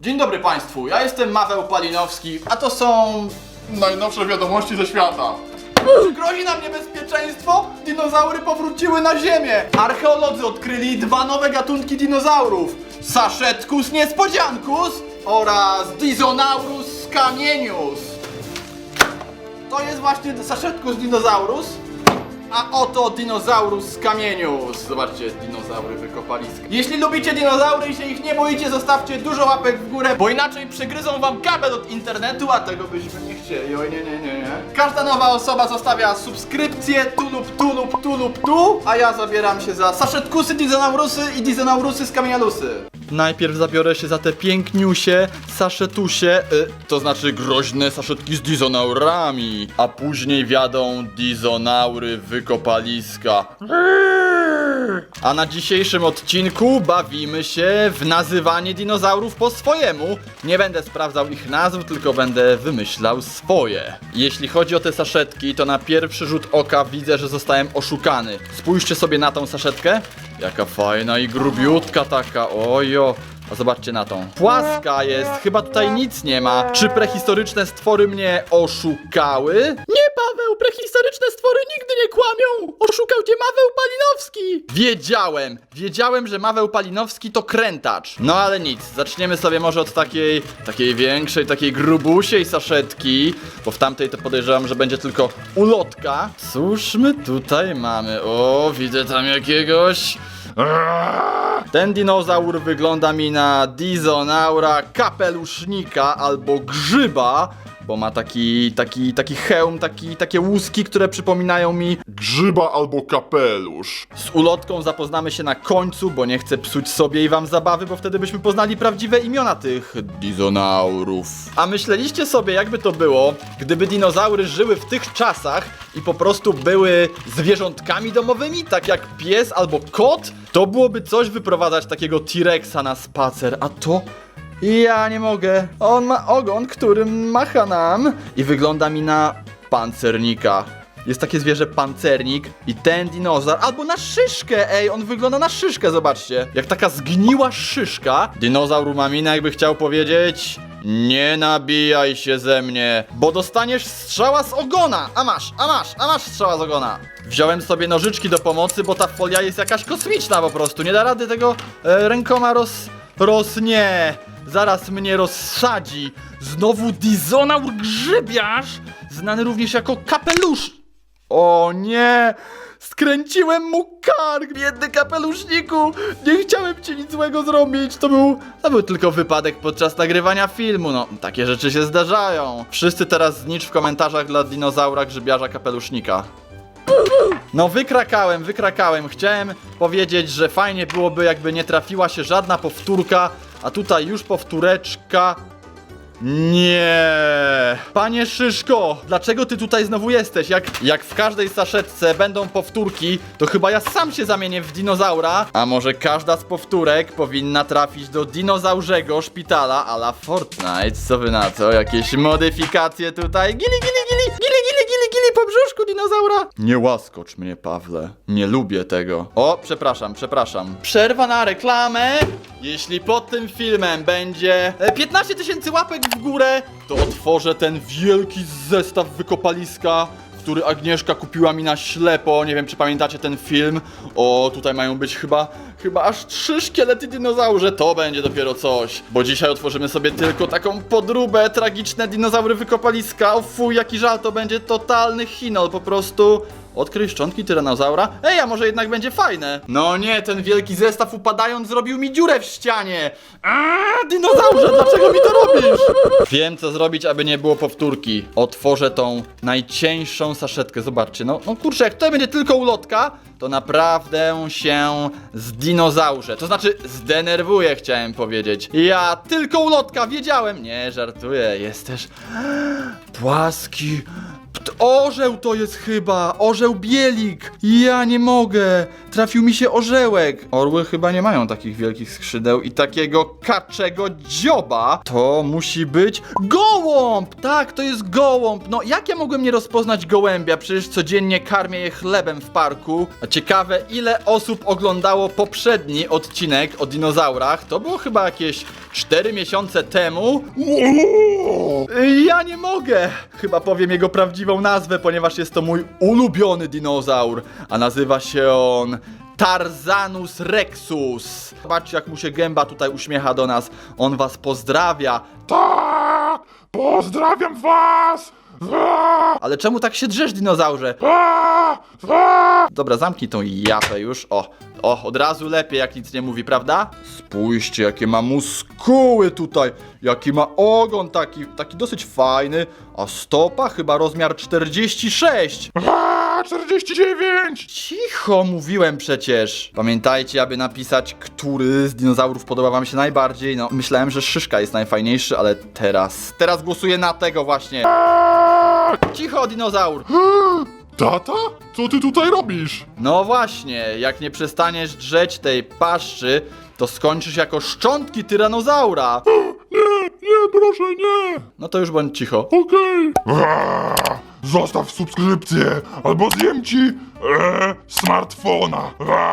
Dzień dobry Państwu, ja jestem Maweł Palinowski, a to są... Najnowsze wiadomości ze świata. Grozi nam niebezpieczeństwo? Dinozaury powróciły na Ziemię! Archeolodzy odkryli dwa nowe gatunki dinozaurów. Saszetkus niespodziankus oraz Dizonaurus scamienius. To jest właśnie Saszetkus dinosaurus, a oto Dinosaurus scamienius. Zobaczcie, dinozaury wykopaliska. Jeśli lubicie dinozaury i się ich nie boicie, zostawcie dużo łapek w górę, bo inaczej przygryzą wam kabel od internetu, a tego byśmy nie chcieli. Oj, nie, nie, nie, nie. Każda nowa osoba zostawia subskrypcję tu lub tu lub tu lub tu, a ja zabieram się za saszetkusy, dizonaurusy i dizonaurusy skamienialusy. Najpierw zabiorę się za te piękniusie, saszetusie, y, to znaczy groźne saszetki z dizonaurami, a później wiadą dizonaury wykopaliska. A na dzisiejszym odcinku bawimy się w nazywanie dinozaurów po swojemu. Nie będę sprawdzał ich nazw, tylko będę wymyślał swoje. Jeśli chodzi o te saszetki, to na pierwszy rzut oka widzę, że zostałem oszukany. Spójrzcie sobie na tą saszetkę. Jaka fajna i grubiutka taka, ojo. A zobaczcie na tą. Płaska jest, chyba tutaj nic nie ma. Czy prehistoryczne stwory mnie oszukały? Nie, Paweł, prehistoryczne stwory nigdy nie kłamią! Oszukał cię Maweł Palinowski! Wiedziałem, wiedziałem, że Maweł Palinowski to krętacz. No ale nic, zaczniemy sobie może od takiej, takiej większej, takiej grubusiej saszetki, bo w tamtej to podejrzewam, że będzie tylko ulotka. Cóż my tutaj mamy? O, widzę tam jakiegoś... Ten dinozaur wygląda mi na dizonaura kapelusznika albo grzyba, bo ma taki, taki, taki hełm, taki, takie łuski, które przypominają mi Grzyba albo kapelusz. z ulotką zapoznamy się na końcu, bo nie chcę psuć sobie i wam zabawy, bo wtedy byśmy poznali prawdziwe imiona tych dizonaurów. A myśleliście sobie, jakby to było, gdyby dinozaury żyły w tych czasach i po prostu były zwierzątkami domowymi, tak jak pies albo kot? To byłoby coś wyprowadzać takiego T-Rexa na spacer, a to... Ja nie mogę. On ma ogon, którym macha nam i wygląda mi na pancernika. Jest takie zwierzę pancernik i ten dinozaur, albo na szyszkę, ej, on wygląda na szyszkę, zobaczcie. Jak taka zgniła szyszka. Dinozaur ma jakby chciał powiedzieć... Nie nabijaj się ze mnie, bo dostaniesz strzała z ogona. A masz, a masz, a masz strzała z ogona. Wziąłem sobie nożyczki do pomocy, bo ta folia jest jakaś kosmiczna po prostu. Nie da rady tego e, rękoma roz... roz... nie. Zaraz mnie rozsadzi. Znowu dizonaur grzybiarz, znany również jako kapelusz. O nie! Skręciłem mu kark, biedny kapeluszniku! Nie chciałem ci nic złego zrobić, to był, to był tylko wypadek podczas nagrywania filmu, no, takie rzeczy się zdarzają. Wszyscy teraz znicz w komentarzach dla dinozaura grzybiarza kapelusznika. No wykrakałem, wykrakałem. Chciałem powiedzieć, że fajnie byłoby jakby nie trafiła się żadna powtórka, a tutaj już powtóreczka. Nie! Panie Szyszko, dlaczego ty tutaj znowu jesteś? Jak, jak w każdej saszetce będą powtórki, to chyba ja sam się zamienię w dinozaura. A może każda z powtórek powinna trafić do dinozaurzego szpitala a la Fortnite? Co wy na to? Jakieś modyfikacje tutaj? Gili, gili, gili, gili, gili, gili, po brzuszku dinozaura! Nie łaskocz mnie, Pawle. Nie lubię tego. O, przepraszam, przepraszam. Przerwa na reklamę. Jeśli pod tym filmem będzie e, 15 tysięcy łapek w górę, to otworzę ten wielki zestaw wykopaliska, który Agnieszka kupiła mi na ślepo. Nie wiem, czy pamiętacie ten film. O, tutaj mają być chyba, chyba aż trzy szkielety dinozaurze. To będzie dopiero coś. Bo dzisiaj otworzymy sobie tylko taką podróbę. Tragiczne dinozaury wykopaliska. O fuj, jaki żal, to będzie totalny chinol. Po prostu Odkryj szczątki tyranozaura? Ej, a może jednak będzie fajne? No nie, ten wielki zestaw upadając zrobił mi dziurę w ścianie! Aaaa, dinozaurze, dlaczego mi to robisz? Wiem, co zrobić, aby nie było powtórki. Otworzę tą najcieńszą saszetkę, zobaczcie. No, no kurczę, jak tutaj będzie tylko ulotka, to naprawdę się zdinozaurze. To znaczy, zdenerwuję, chciałem powiedzieć. Ja tylko ulotka, wiedziałem. Nie, żartuję, jest też płaski. Orzeł to jest chyba! Orzeł bielik! Ja nie mogę! Trafił mi się orzełek! Orły chyba nie mają takich wielkich skrzydeł i takiego kaczego dzioba. To musi być gołąb! Tak, to jest gołąb! No jak ja mogłem nie rozpoznać gołębia? Przecież codziennie karmię je chlebem w parku. A ciekawe, ile osób oglądało poprzedni odcinek o dinozaurach? To było chyba jakieś 4 miesiące temu. Ja nie mogę! Chyba powiem jego prawdziwą nazwę, ponieważ jest to mój ulubiony dinozaur, a nazywa się on Tarzanus Rexus. Zobaczcie, jak mu się gęba tutaj uśmiecha do nas. On was pozdrawia. Tak! Pozdrawiam was! Ale czemu tak się drzesz, dinozaurze? Dobra, zamknij tą japę już. O, o, od razu lepiej, jak nic nie mówi, prawda? Spójrzcie, jakie ma muskuły tutaj. Jaki ma ogon taki, taki dosyć fajny. A stopa chyba rozmiar 46. A, 49! Cicho, mówiłem przecież. Pamiętajcie, aby napisać, który z dinozaurów podoba wam się najbardziej. No, myślałem, że szyszka jest najfajniejszy, ale teraz, teraz głosuję na tego właśnie. Cicho, dinozaur. Tata? Co ty tutaj robisz? No właśnie, jak nie przestaniesz drzeć tej paszczy, to skończysz jako szczątki tyranozaura. Nie, nie, proszę, nie! No to już bądź cicho. Okej. A, Zostaw subskrypcję, albo zjem ci e, smartfona. A,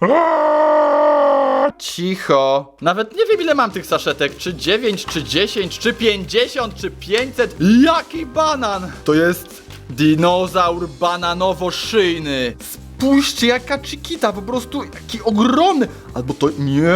a. Cicho. Nawet nie wiem ile mam tych saszetek. Czy 9, czy 10, czy 50, czy 500. Jaki banan? To jest dinozaur bananowo-szyjny. Spójrzcie jaka czykita, po prostu jaki ogromny. Albo to nie,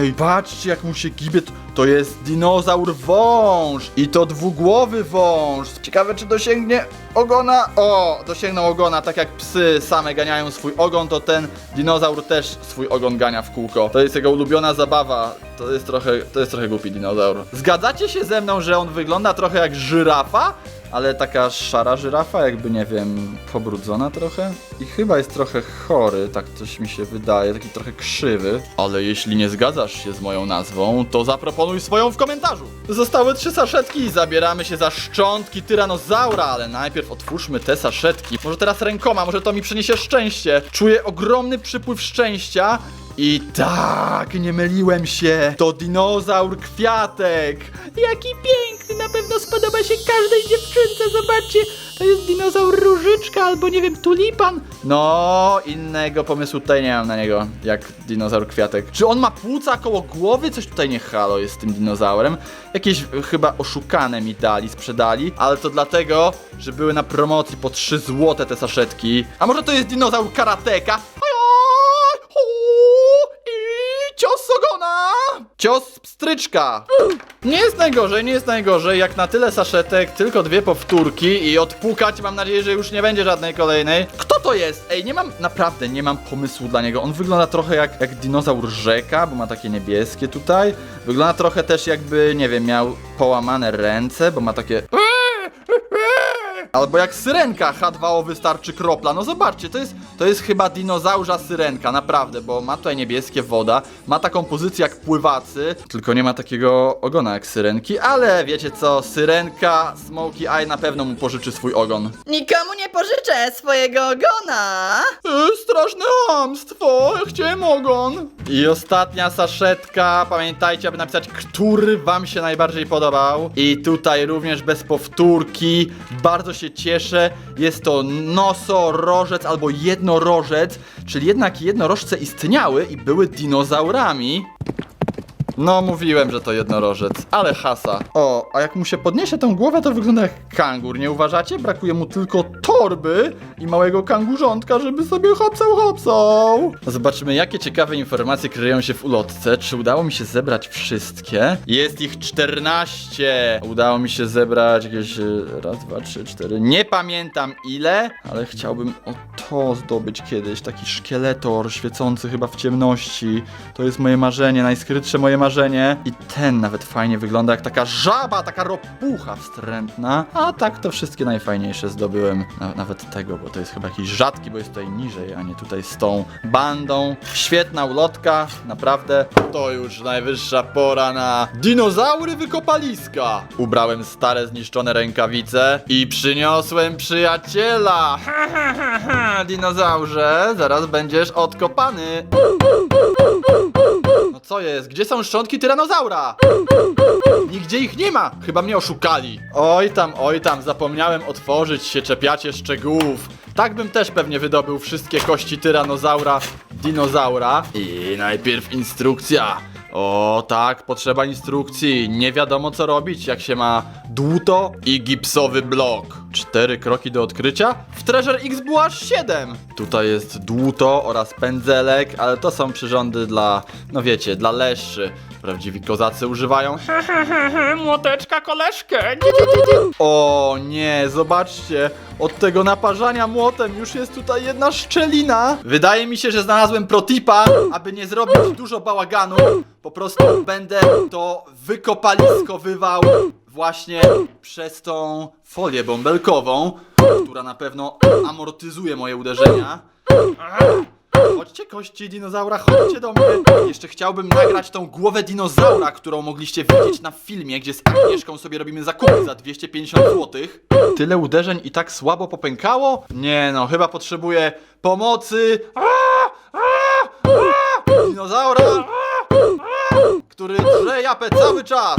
ej, patrzcie jak mu się gibie. To jest dinozaur wąż i to dwugłowy wąż. Ciekawe czy dosięgnie ogona. O, dosięgnął ogona, tak jak psy same ganiają swój ogon, to ten dinozaur też swój ogon gania w kółko. To jest jego ulubiona zabawa. To jest trochę, to jest trochę głupi dinozaur. Zgadzacie się ze mną, że on wygląda trochę jak żyrafa? Ale taka szara żyrafa, jakby nie wiem, pobrudzona trochę. I chyba jest trochę chory, tak coś mi się wydaje, taki trochę krzywy. Ale jeśli nie zgadzasz się z moją nazwą, to zaproponuj swoją w komentarzu. Zostały trzy saszetki i zabieramy się za szczątki tyranozaura, ale najpierw otwórzmy te saszetki. Może teraz rękoma, może to mi przyniesie szczęście. Czuję ogromny przypływ szczęścia. I tak, nie myliłem się. To dinozaur kwiatek. Jaki piękny, na pewno spodoba się każdej dziewczynce. Zobaczcie, to jest dinozaur różyczka albo nie wiem, tulipan. No, innego pomysłu tutaj nie mam na niego, jak dinozaur kwiatek. Czy on ma płuca koło głowy? Coś tutaj nie halo jest z tym dinozaurem. Jakieś chyba oszukane mi dali, sprzedali, ale to dlatego, że były na promocji po 3 złote te saszetki. A może to jest dinozaur karateka? Ojoj! Hu! I cios z ogona! Cios pstryczka! Nie jest najgorzej, nie jest najgorzej. Jak na tyle saszetek, tylko dwie powtórki i odpukać. Mam nadzieję, że już nie będzie żadnej kolejnej. Kto to jest? Ej, nie mam, naprawdę nie mam pomysłu dla niego. On wygląda trochę jak, jak dinozaur rzeka, bo ma takie niebieskie tutaj. Wygląda trochę też jakby, nie wiem, miał połamane ręce, bo ma takie... Albo jak syrenka H2O wystarczy kropla. No zobaczcie, to jest, to jest chyba dinozaurza syrenka, naprawdę, bo ma tutaj niebieskie woda, ma taką pozycję jak pływacy, tylko nie ma takiego ogona jak syrenki, ale wiecie co, syrenka Smokey Eye na pewno mu pożyczy swój ogon. Nikomu nie pożyczę swojego ogona. E, straszne hamstwo, ja chciałem ogon. I ostatnia saszetka, pamiętajcie, aby napisać, który wam się najbardziej podobał. I tutaj również bez powtórki, bardzo się cieszę, jest to nosorożec albo jednorożec, czyli jednak jednorożce istniały i były dinozaurami. No, mówiłem, że to jednorożec, ale hasa. O, a jak mu się podniesie tą głowę, to wygląda jak kangur, nie uważacie? Brakuje mu tylko torby i małego kangurzątka, żeby sobie hopsał hopsał. Zobaczymy, jakie ciekawe informacje kryją się w ulotce. Czy udało mi się zebrać wszystkie? Jest ich 14. Udało mi się zebrać jakieś e, raz, dwa, trzy, cztery. Nie pamiętam ile, ale chciałbym o to zdobyć kiedyś. Taki szkieletor świecący chyba w ciemności. To jest moje marzenie, najskrytsze moje marzenie. Marzenie. I ten nawet fajnie wygląda jak taka żaba, taka ropucha wstrętna. A tak to wszystkie najfajniejsze zdobyłem. Na, nawet tego, bo to jest chyba jakiś rzadki, bo jest tutaj niżej, a nie tutaj z tą bandą. Świetna ulotka, naprawdę. To już najwyższa pora na dinozaury wykopaliska. Ubrałem stare, zniszczone rękawice i przyniosłem przyjaciela. Ha, ha, ha, ha. Dinozaurze, zaraz będziesz odkopany. Co jest? Gdzie są szczątki tyranozaura? Nigdzie ich nie ma! Chyba mnie oszukali. Oj tam, oj tam, zapomniałem otworzyć się, czepiacie szczegółów. Tak bym też pewnie wydobył wszystkie kości tyranozaura, dinozaura. I najpierw instrukcja. O tak, potrzeba instrukcji. Nie wiadomo co robić, jak się ma dłuto i gipsowy blok. Cztery kroki do odkrycia? W Treasure X było aż siedem. Tutaj jest dłuto oraz pędzelek, ale to są przyrządy dla, no wiecie, dla leszczy. Prawdziwi kozacy używają młoteczka koleżkę. O nie, zobaczcie. Od tego naparzania młotem już jest tutaj jedna szczelina. Wydaje mi się, że znalazłem protipa, aby nie zrobić dużo bałaganu. Po prostu będę to wykopaliskowywał właśnie przez tą folię bąbelkową, która na pewno amortyzuje moje uderzenia. Chodźcie kości dinozaura, chodźcie do mnie. Jeszcze chciałbym nagrać tą głowę dinozaura, którą mogliście widzieć na filmie, gdzie z Agnieszką sobie robimy zakupy za 250 zł. Tyle uderzeń i tak słabo popękało? Nie no, chyba potrzebuję pomocy. Dinozaura! Który drze japę cały czas.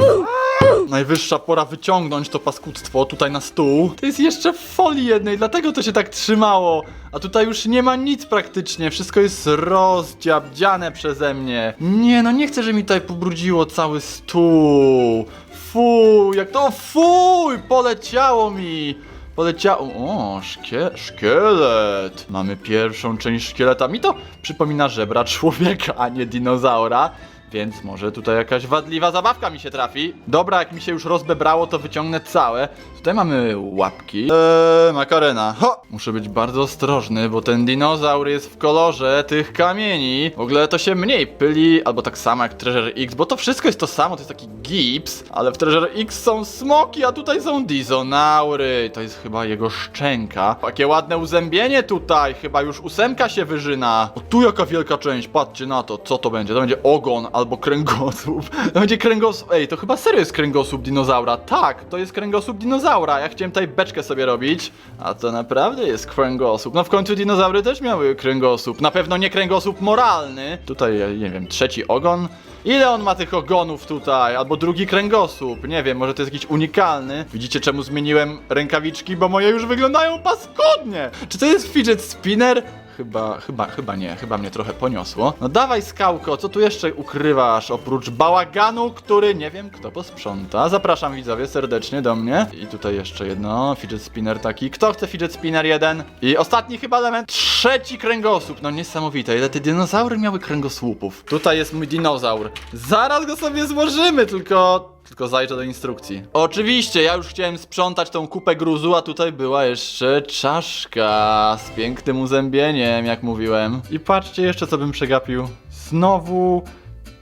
Najwyższa pora wyciągnąć to paskudztwo tutaj na stół. To jest jeszcze w folii jednej, dlatego to się tak trzymało. A tutaj już nie ma nic praktycznie, wszystko jest rozdziabdziane przeze mnie. Nie no, nie chcę, żeby mi tutaj pobrudziło cały stół. Fuj, jak to fuj, poleciało mi. Poleciało. O, szkie, szkielet. Mamy pierwszą część szkieleta. Mi to przypomina żebra człowieka, a nie dinozaura. Więc może tutaj jakaś wadliwa zabawka mi się trafi. Dobra, jak mi się już rozbebrało, to wyciągnę całe. Tutaj mamy łapki. Eee, makarena. Ho! Muszę być bardzo ostrożny, bo ten dinozaur jest w kolorze tych kamieni. W ogóle to się mniej pyli, albo tak samo jak Treasure X, bo to wszystko jest to samo, to jest taki gips, ale w Treasure X są smoki, a tutaj są dizonaury. To jest chyba jego szczęka. Jakie ładne uzębienie tutaj, chyba już ósemka się wyżyna. O, tu jaka wielka część, patrzcie na to, co to będzie? To będzie ogon albo kręgosłup. To będzie kręgosłup, ej, to chyba serio jest kręgosłup dinozaura. Tak, to jest kręgosłup dinozaura. Ja chciałem tutaj beczkę sobie robić, a to naprawdę jest kręgosłup. No w końcu dinozaury też miały kręgosłup. Na pewno nie kręgosłup moralny. Tutaj, nie wiem, trzeci ogon. Ile on ma tych ogonów tutaj? Albo drugi kręgosłup? Nie wiem, może to jest jakiś unikalny. Widzicie czemu zmieniłem rękawiczki? Bo moje już wyglądają paskudnie. Czy to jest fidget spinner? Chyba, chyba, chyba nie, chyba mnie trochę poniosło. No dawaj skałko, co tu jeszcze ukrywasz oprócz bałaganu, który nie wiem kto posprząta. Zapraszam widzowie serdecznie do mnie. I tutaj jeszcze jedno, fidget spinner taki. Kto chce fidget spinner jeden? I ostatni chyba element, trzeci kręgosłup. No niesamowite, ile te dinozaury miały kręgosłupów. Tutaj jest mój dinozaur. Zaraz go sobie złożymy, tylko tylko zajrzę do instrukcji. Oczywiście, ja już chciałem sprzątać tą kupę gruzu, a tutaj była jeszcze czaszka z pięknym uzębieniem, jak mówiłem. I patrzcie jeszcze, co bym przegapił. Znowu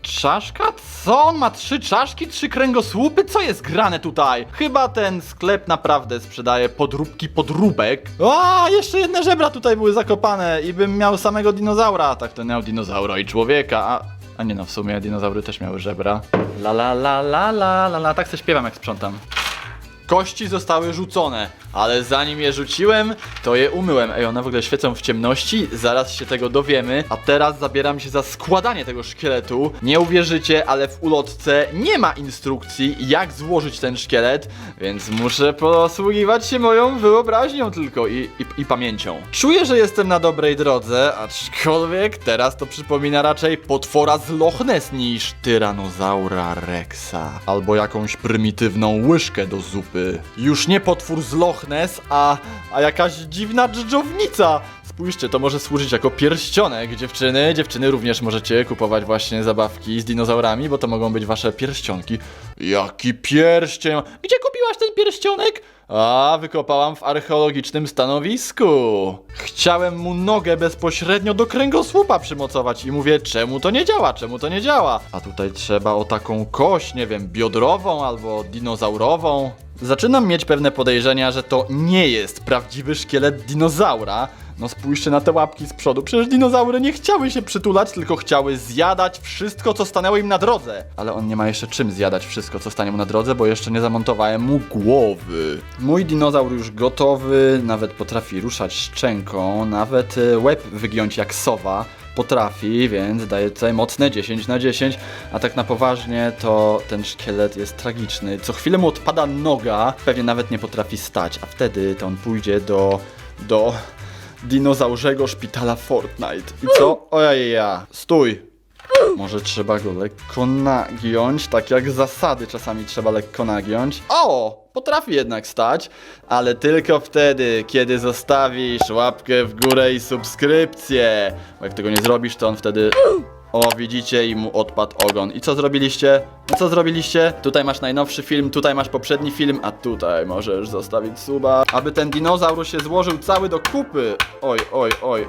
czaszka? Co? On ma trzy czaszki, trzy kręgosłupy? Co jest grane tutaj? Chyba ten sklep naprawdę sprzedaje podróbki podróbek. A, jeszcze jedne żebra tutaj były zakopane i bym miał samego dinozaura. Tak to miał dinozaura i człowieka, a... A nie no, w sumie dinozaury też miały żebra. La la la la la la la, tak se śpiewam jak sprzątam. Kości zostały rzucone, ale zanim je rzuciłem, to je umyłem. Ej, one w ogóle świecą w ciemności, zaraz się tego dowiemy. A teraz zabieram się za składanie tego szkieletu. Nie uwierzycie, ale w ulotce nie ma instrukcji, jak złożyć ten szkielet, więc muszę posługiwać się moją wyobraźnią tylko i, i, i pamięcią. Czuję, że jestem na dobrej drodze, aczkolwiek teraz to przypomina raczej potwora z Loch Ness niż Tyrannosaura Rexa. Albo jakąś prymitywną łyżkę do zupy. Już nie potwór z Loch Ness, a, a jakaś dziwna dżdżownica. Spójrzcie, to może służyć jako pierścionek, dziewczyny. Dziewczyny również możecie kupować właśnie zabawki z dinozaurami, bo to mogą być wasze pierścionki. Jaki pierścień! Gdzie kupiłaś ten pierścionek? A, wykopałam w archeologicznym stanowisku. Chciałem mu nogę bezpośrednio do kręgosłupa przymocować i mówię, czemu to nie działa, czemu to nie działa? A tutaj trzeba o taką kość, nie wiem, biodrową albo dinozaurową. Zaczynam mieć pewne podejrzenia, że to nie jest prawdziwy szkielet dinozaura. No spójrzcie na te łapki z przodu, przecież dinozaury nie chciały się przytulać, tylko chciały zjadać wszystko, co stanęło im na drodze. Ale on nie ma jeszcze czym zjadać wszystko, co stanie mu na drodze, bo jeszcze nie zamontowałem mu głowy. Mój dinozaur już gotowy, nawet potrafi ruszać szczęką, nawet e, łeb wygiąć jak sowa potrafi, więc daje tutaj mocne 10 na 10, a tak na poważnie to ten szkielet jest tragiczny. Co chwilę mu odpada noga, pewnie nawet nie potrafi stać, a wtedy to on pójdzie do... do dinozaurzego szpitala Fortnite. I co? Ojej, ja. Stój! Może trzeba go lekko nagiąć, tak jak zasady czasami trzeba lekko nagiąć. O! Potrafi jednak stać, ale tylko wtedy, kiedy zostawisz łapkę w górę i subskrypcję. Bo jak tego nie zrobisz, to on wtedy... O, widzicie, i mu odpadł ogon. I co zrobiliście? No co zrobiliście? Tutaj masz najnowszy film, tutaj masz poprzedni film, a tutaj możesz zostawić suba. Aby ten dinozaur się złożył cały do kupy. Oj, oj, oj.